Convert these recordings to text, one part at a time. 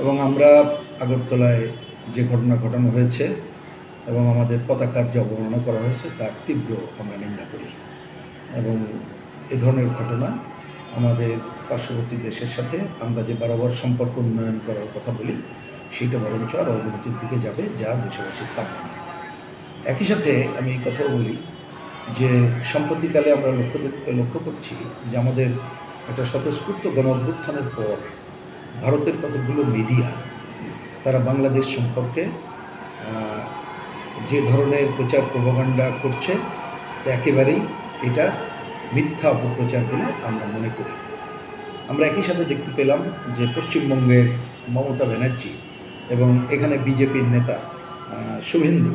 এবং আমরা আগরতলায় যে ঘটনা ঘটানো হয়েছে এবং আমাদের পতাকার যে অবমাননা করা হয়েছে, তার তীব্র আমরা নিন্দা করি। এবং এ ধরনের ঘটনা আমাদের পার্শ্ববর্তী দেশের সাথে আমরা যে বরাবর সম্পর্ক উন্নয়ন করার কথা বলি সেইটা বরঞ্চ আরও অবনতির দিকে যাবে, যা দেশবাসীর কাম্য একই সাথে আমি এই কথাও বলি যে সম্প্রতিকালে আমরা লক্ষ্য লক্ষ্য করছি যে আমাদের একটা স্বতঃস্ফূর্ত গণ অভ্যুত্থানের পর ভারতের কতগুলো মিডিয়া তারা বাংলাদেশ সম্পর্কে যে ধরনের প্রচার প্রভাগান্ডা করছে একেবারেই এটা মিথ্যা অপপ্রচার বলে আমরা মনে করি। আমরা একই সাথে দেখতে পেলাম যে পশ্চিমবঙ্গের মমতা ব্যানার্জি এবং এখানে বিজেপির নেতা শুভেন্দু,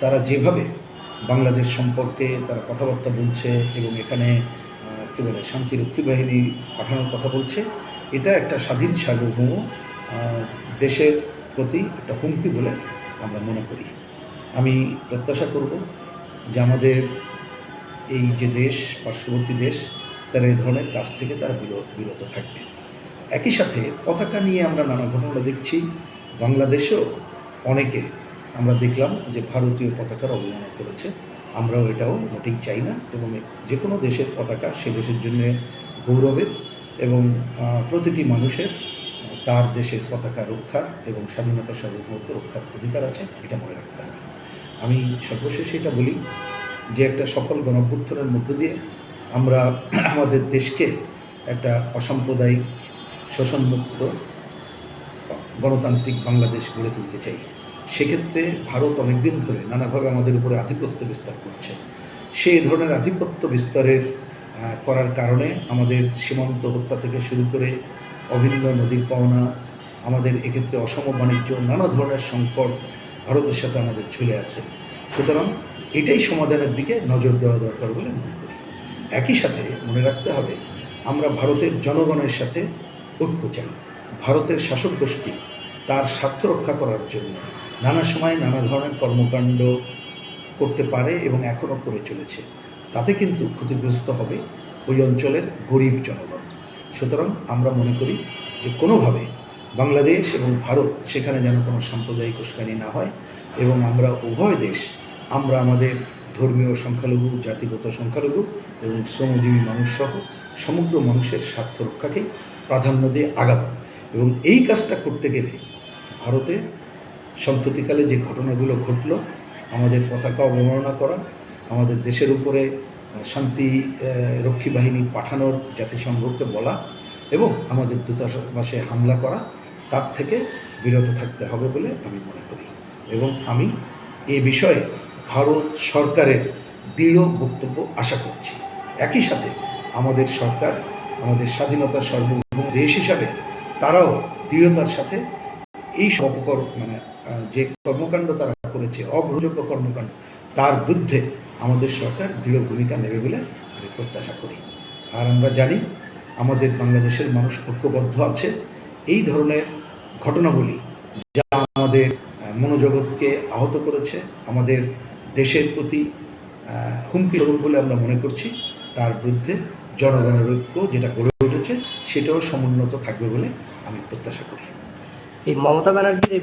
তারা যেভাবে বাংলাদেশ সম্পর্কে তারা কথাবার্তা বলছে এবং এখানে কী বলে, শান্তিরক্ষী বাহিনী পাঠানোর কথা বলছে এটা একটা স্বাধীন সার্বভৌম দেশের প্রতি একটা হুমকি বলে আমরা মনে করি। আমি প্রত্যাশা করব যে আমাদের এই যে দেশ, পার্শ্ববর্তী দেশ, তারা এই ধরনের কাজ থেকে তারা বিরত বিরত থাকবে। একই সাথে পতাকা নিয়ে আমরা নানা ঘটনা দেখছি। বাংলাদেশেও অনেকে আমরা দেখলাম যে ভারতীয় পতাকার অবমাননা করেছে। আমরাও এটাও মোটেই চাই না এবং যে কোনো দেশের পতাকা সে দেশের জন্য গৌরবের প্রতিটি মানুষের তার দেশের পতাকা রক্ষার এবং স্বাধীনতা সার্বভৌমত্ব রক্ষার অধিকার আছে, এটা মনে রাখতে হবে। আমি সর্বশেষে এটা বলি যে, একটা সফল গণঅভ্যুত্থানের মধ্য দিয়ে আমরা আমাদের দেশকে একটা অসাম্প্রদায়িক, শোষণমুক্ত, গণতান্ত্রিক বাংলাদেশ গড়ে তুলতে চাই। সেক্ষেত্রে ভারত অনেকদিন ধরে নানাভাবে আমাদের উপরে আধিপত্য বিস্তার করছে। সেই ধরনের আধিপত্য বিস্তারের করার কারণে আমাদের সীমান্ত হত্যা থেকে শুরু করে অভিন্ন নদীর পাওনা, আমাদের এক্ষেত্রে অসম বাণিজ্য, নানা ধরনের সংকট ভারতের সাথে আমাদের চলে আছে। সুতরাং এটাই সমাধানের দিকে নজর দেওয়া দরকার বলে মনে করি। একই সাথে মনে রাখতে হবে, আমরা ভারতের জনগণের সাথে ঐক্য চাই। ভারতের শাসক গোষ্ঠী তার স্বার্থ রক্ষা করার জন্য নানা সময় নানা ধরনের কর্মকাণ্ড করতে পারে এবং এখনও করে চলেছে। তাতে কিন্তু ক্ষতিগ্রস্ত হবে ওই অঞ্চলের গরিব জনগণ। সুতরাং আমরা মনে করি যে কোনোভাবে বাংলাদেশ এবং ভারত সেখানে যেন কোনো সাম্প্রদায়িক উস্কানি না হয় এবং আমরা উভয় দেশ, আমরা আমাদের ধর্মীয় সংখ্যালঘু, জাতিগত সংখ্যালঘু এবং শ্রমজীবী মানুষ সহ সমগ্র মানুষের স্বার্থ রক্ষাকেই প্রাধান্য দিয়ে আগাবো। এবং এই কাজটা করতে গেলে ভারতে সম্প্রতিকালে যে ঘটনাগুলো ঘটলো আমাদের পতাকা অবমাননা করা, আমাদের দেশের উপরে শান্তি রক্ষী বাহিনী পাঠানোর জাতিসংঘকে বলা এবং আমাদের দূতাবাসে হামলা করা, তার থেকে বিরত থাকতে হবে বলে আমি মনে করি। এবং আমি এ বিষয়ে ভারত সরকারের দৃঢ় বক্তব্য আশা করছি। একই সাথে আমাদের সরকার, আমাদের স্বাধীনতা সার্বভৌম দেশ হিসাবে তারাও দৃঢ়তার সাথে এই সব মানে যে কর্মকাণ্ড তারা করেছে অগ্রহযোগ্য কর্মকাণ্ড। তার বিরুদ্ধে আমাদের সরকার দৃঢ় ভূমিকা নেবে বলে আমি প্রত্যাশা করি। আর আমরা জানি, আমাদের বাংলাদেশের মানুষ ঐক্যবদ্ধ আছে। এই ধরনের ঘটনাবলী যা আমাদের মনোজগৎকে আহত করেছে, আমাদের দেশের প্রতি হুমকি বলে আমরা মনে করছি। তার বিরুদ্ধে জনগণের ঐক্য যেটা গড়ে উঠেছে, সেটাও সমুন্নত থাকবে বলে আমি প্রত্যাশা করি। এই মমতা ব্যানার্জির